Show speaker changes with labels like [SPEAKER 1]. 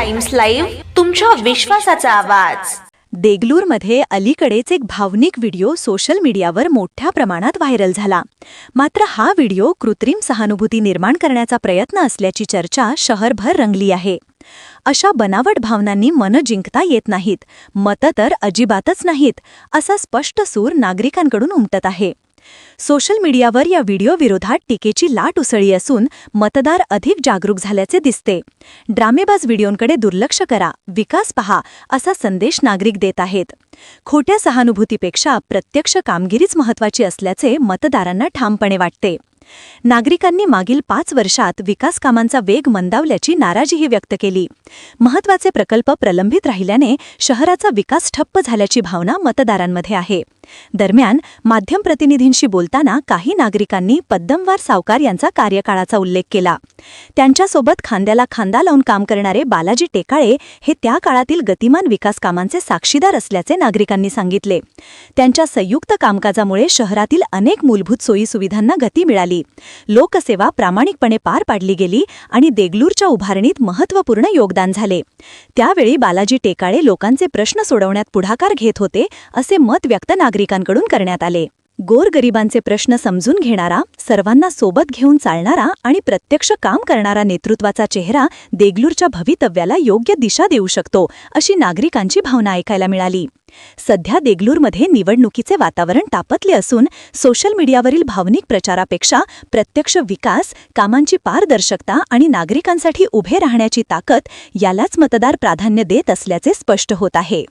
[SPEAKER 1] Times live तुमच्या विश्वासाचा आवाज.
[SPEAKER 2] देगलूरमध्ये अलीकडेच एक भावनिक व्हिडिओ सोशल मीडियावर मोठ्या प्रमाणात व्हायरल झाला. मात्र हा व्हिडिओ कृत्रिम सहानुभूती निर्माण करण्याचा प्रयत्न असल्याची चर्चा शहरभर रंगली आहे. अशा बनावट भावनांनी मन जिंकता येत नाहीत मतं तर अजिबातच नाहीत असा स्पष्ट सूर नागरिकांकडून उमटत आहे. सोशल मीडियावर या व्हिडिओ विरोधात टीकेची लाट उसळी असून मतदार अधिक जागरूक झाल्याचे दिसते. ड्रामेबाज व्हिडिओंकडे दुर्लक्ष करा विकास पहा असा संदेश नागरिक देत आहेत. खोट्या सहानुभूतीपेक्षा प्रत्यक्ष कामगिरीच महत्वाची असल्याचे मतदारांना ठामपणे वाटते. नागरिकांनी मागील पाच वर्षात विकास कामांचा वेग मंदावल्याची नाराजीही व्यक्त केली. महत्त्वाचे प्रकल्प प्रलंबित राहिल्याने शहराचा विकास ठप्प झाल्याची भावना मतदारांमध्ये आहे. दरम्यान माध्यम प्रतिनिधींशी बोलताना काही नागरिकांनी पद्मवार सावकार यांचा कार्यकाळाचा उल्लेख केला. त्यांच्यासोबत खांद्याला खांदा लावून काम करणारे बालाजी टेकाळे हे त्या काळातील गतिमान विकास कामांचे साक्षीदार असल्याचे नागरिकांनी सांगितले. त्यांच्या संयुक्त कामकाजामुळे शहरातील अनेक मूलभूत सोयीसुविधांना गती मिळाली. लोकसेवा प्रामाणिकपणे पार पाडली गेली आणि देगलूरच्या उभारणीत महत्त्वपूर्ण योगदान झाले. त्यावेळी बालाजी टेकाळे लोकांचे प्रश्न सोडवण्यात पुढाकार घेत होते असे मत व्यक्त नागरिकांकडून करण्यात आले. गोरगरिबांचे प्रश्न समजून घेणारा सर्वांना सोबत घेऊन चालणारा आणि प्रत्यक्ष काम करणारा नेतृत्वाचा चेहरा देगलूरच्या भवितव्याला योग्य दिशा देऊ शकतो अशी नागरिकांची भावना ऐकायला मिळाली. सध्या देगलूरमध्ये निवडणुकीचे वातावरण तापतले असून सोशल मीडियावरील भावनिक प्रचारापेक्षा प्रत्यक्ष विकास कामांची पारदर्शकता आणि नागरिकांसाठी उभे राहण्याची ताकद यालाच मतदार प्राधान्य देत असल्याचे स्पष्ट होत आहे.